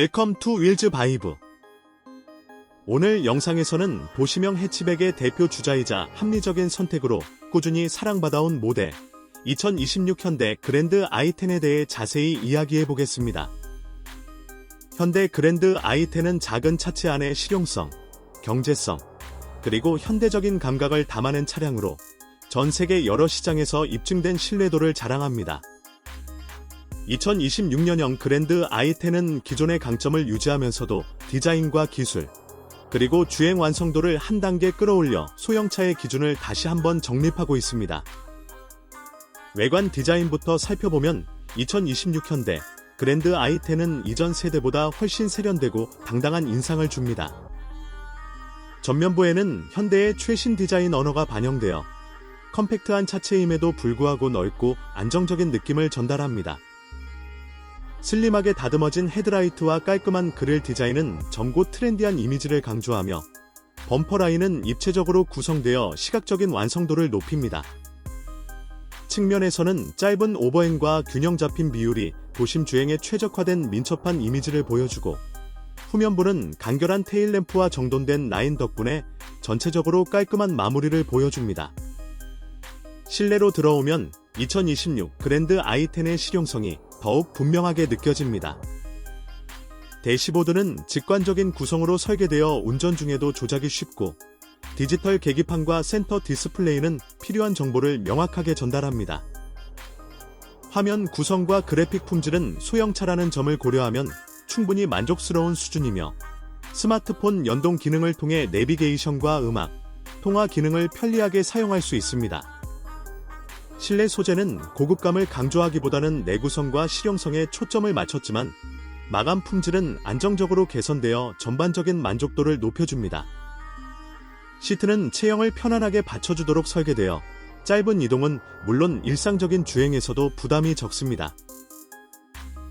웰컴 투 윌즈 바이브. 오늘 영상에서는 도시명 해치백의 대표 주자이자 합리적인 선택으로 꾸준히 사랑받아온 모델 2026 현대 그랜드 i10에 대해 자세히 이야기해 보겠습니다. 현대 그랜드 i10은 작은 차체 안의 실용성, 경제성, 그리고 현대적인 감각을 담아낸 차량으로 전 세계 여러 시장에서 입증된 신뢰도를 자랑합니다. 2026년형 그랜드 i10은 기존의 강점을 유지하면서도 디자인과 기술, 그리고 주행 완성도를 한 단계 끌어올려 소형차의 기준을 다시 한번 정립하고 있습니다. 외관 디자인부터 살펴보면 2026 현대 그랜드 i10은 이전 세대보다 훨씬 세련되고 당당한 인상을 줍니다. 전면부에는 현대의 최신 디자인 언어가 반영되어 컴팩트한 차체임에도 불구하고 넓고 안정적인 느낌을 전달합니다. 슬림하게 다듬어진 헤드라이트와 깔끔한 그릴 디자인은 젊고 트렌디한 이미지를 강조하며 범퍼 라인은 입체적으로 구성되어 시각적인 완성도를 높입니다. 측면에서는 짧은 오버행과 균형 잡힌 비율이 도심 주행에 최적화된 민첩한 이미지를 보여주고 후면부는 간결한 테일램프와 정돈된 라인 덕분에 전체적으로 깔끔한 마무리를 보여줍니다. 실내로 들어오면 2026 그랜드 i10의 실용성이 더욱 분명하게 느껴집니다. 대시보드는 직관적인 구성으로 설계되어 운전 중에도 조작이 쉽고 디지털 계기판과 센터 디스플레이는 필요한 정보를 명확하게 전달합니다. 화면 구성과 그래픽 품질은 소형차라는 점을 고려하면 충분히 만족스러운 수준이며 스마트폰 연동 기능을 통해 내비게이션과 음악, 통화 기능을 편리하게 사용할 수 있습니다. 실내 소재는 고급감을 강조하기보다는 내구성과 실용성에 초점을 맞췄지만 마감 품질은 안정적으로 개선되어 전반적인 만족도를 높여줍니다. 시트는 체형을 편안하게 받쳐주도록 설계되어 짧은 이동은 물론 일상적인 주행에서도 부담이 적습니다.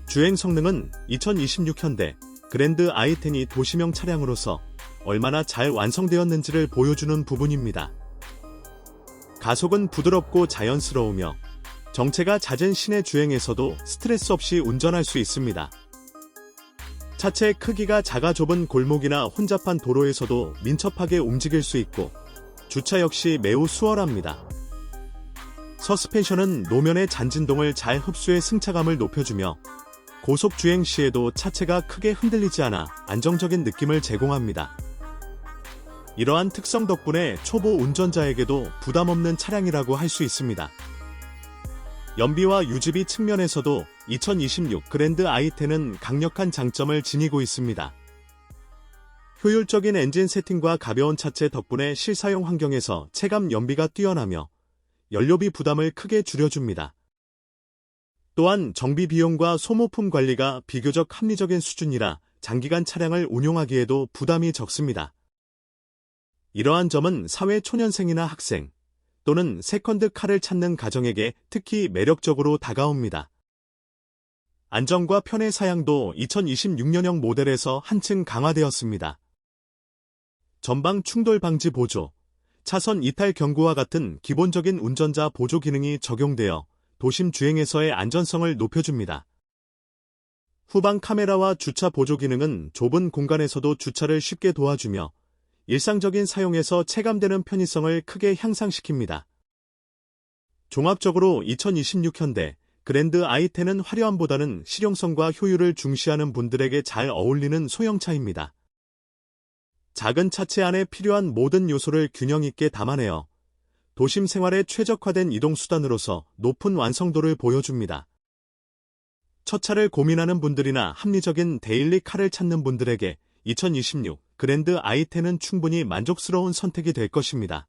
주행 성능은 2026 현대 그랜드 i10이 도시명 차량으로서 얼마나 잘 완성되었는지를 보여주는 부분입니다. 가속은 부드럽고 자연스러우며 정체가 잦은 시내 주행에서도 스트레스 없이 운전할 수 있습니다. 차체 크기가 작아 좁은 골목이나 혼잡한 도로에서도 민첩하게 움직일 수 있고 주차 역시 매우 수월합니다. 서스펜션은 노면의 잔진동을 잘 흡수해 승차감을 높여주며 고속 주행 시에도 차체가 크게 흔들리지 않아 안정적인 느낌을 제공합니다. 이러한 특성 덕분에 초보 운전자에게도 부담 없는 차량이라고 할 수 있습니다. 연비와 유지비 측면에서도 2026 그랜드 i10은 강력한 장점을 지니고 있습니다. 효율적인 엔진 세팅과 가벼운 차체 덕분에 실사용 환경에서 체감 연비가 뛰어나며 연료비 부담을 크게 줄여줍니다. 또한 정비 비용과 소모품 관리가 비교적 합리적인 수준이라 장기간 차량을 운용하기에도 부담이 적습니다. 이러한 점은 사회 초년생이나 학생 또는 세컨드 카를 찾는 가정에게 특히 매력적으로 다가옵니다. 안전과 편의 사양도 2026년형 모델에서 한층 강화되었습니다. 전방 충돌 방지 보조, 차선 이탈 경고와 같은 기본적인 운전자 보조 기능이 적용되어 도심 주행에서의 안전성을 높여줍니다. 후방 카메라와 주차 보조 기능은 좁은 공간에서도 주차를 쉽게 도와주며 일상적인 사용에서 체감되는 편의성을 크게 향상시킵니다. 종합적으로 2026 현대 그랜드 i10은 화려함보다는 실용성과 효율을 중시하는 분들에게 잘 어울리는 소형차입니다. 작은 차체 안에 필요한 모든 요소를 균형 있게 담아내어 도심 생활에 최적화된 이동수단으로서 높은 완성도를 보여줍니다. 첫 차를 고민하는 분들이나 합리적인 데일리 카를 찾는 분들에게 2026 그랜드 i10은 충분히 만족스러운 선택이 될 것입니다.